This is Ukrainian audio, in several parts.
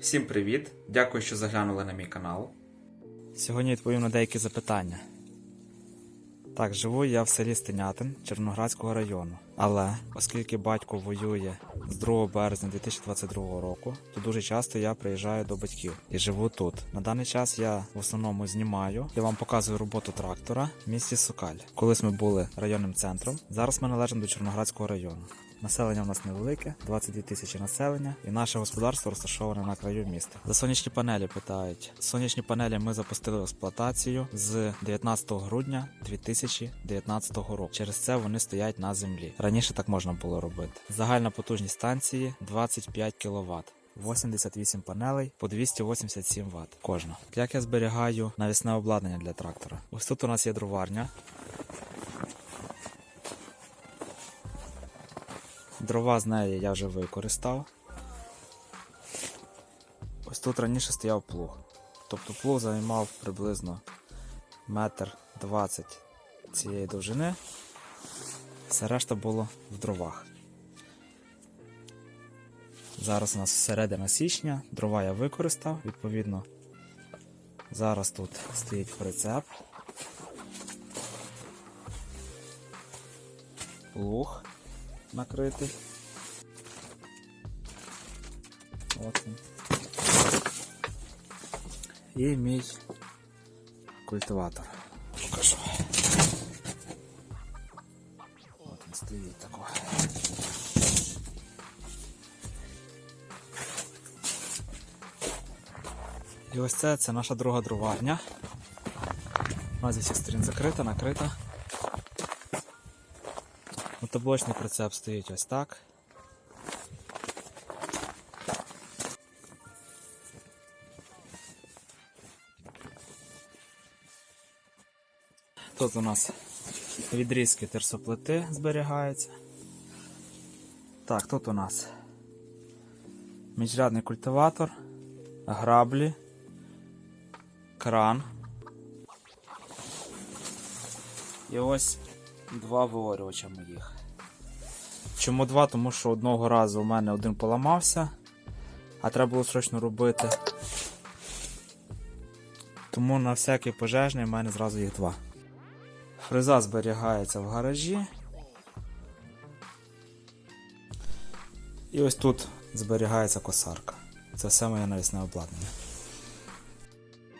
Всім привіт! Дякую, що заглянули на мій канал. Сьогодні відповім на деякі запитання. Так, живу я в селі Стенятин Червоноградського району. Але оскільки батько воює з 2 березня 2022 року, то дуже часто я приїжджаю до батьків і живу тут. На даний час я в основному знімаю і вам показую роботу трактора в місті Сокаль. Колись ми були районним центром. Зараз ми належимо до Червоноградського району. Населення в нас невелике, 22 тисячі населення, і наше господарство розташоване на краю міста. За сонячні панелі питають. Сонячні панелі ми запустили в експлуатацію з 19 грудня 2019 року. Через це вони стоять на землі. Раніше так можна було робити. Загальна потужність станції 25 кВт. 88 панелей по 287 Вт кожна. Як я зберігаю навісне обладнання для трактора? Ось тут у нас є дроварня. Дрова з неї я вже використав. Ось тут раніше стояв плуг. Тобто плуг займав приблизно метр двадцять цієї довжини. Все решта було в дровах. Зараз у нас середина січня, дрова я використав, відповідно. Зараз тут стоїть прицеп. Плуг накритий. От він. І мій культиватор. Покажу. От він стоїть такой. І ось це, це наша друга дроварня. Вона зі всіх сторін закрита, накрита. Мотоблочний прицеп стоїть ось так. Тут у нас відрізки терсоплити зберігаються. Так, тут у нас міжрядний культиватор, граблі, кран. І ось два виорювача моїх. Чому два? Тому що одного разу у мене один поламався, а треба було срочно робити. Тому на всякий пожежний в мене зразу їх два. Фреза зберігається в гаражі. І ось тут зберігається косарка. Це все моє навісне обладнання.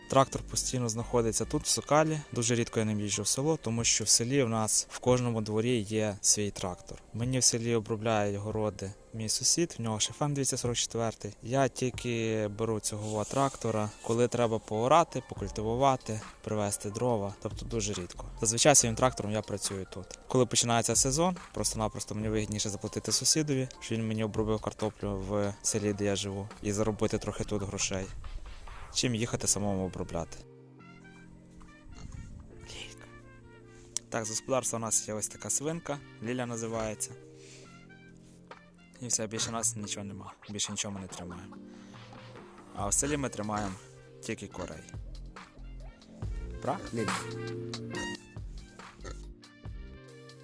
Трактор постійно знаходиться тут, в Сокалі. Дуже рідко я ним їжджу в село, тому що в селі в нас в кожному дворі є свій трактор. Мені в селі обробляють городи мій сусід, в нього шифен 244. Я тільки беру цього трактора, коли треба поорати, покультивувати, привезти дрова, тобто дуже рідко. Зазвичай своїм трактором я працюю тут. Коли починається сезон, просто-напросто мені вигідніше заплатити сусідові, що він мені обробив картоплю в селі, де я живу, і заробити трохи тут грошей чим їхати самому обробляти. Лілька. Так, з господарства у нас є ось така свинка, Ліля називається. І все, більше нас нічого нема. Більше нічого ми не тримаємо. А в селі ми тримаємо тільки корей. Ліля?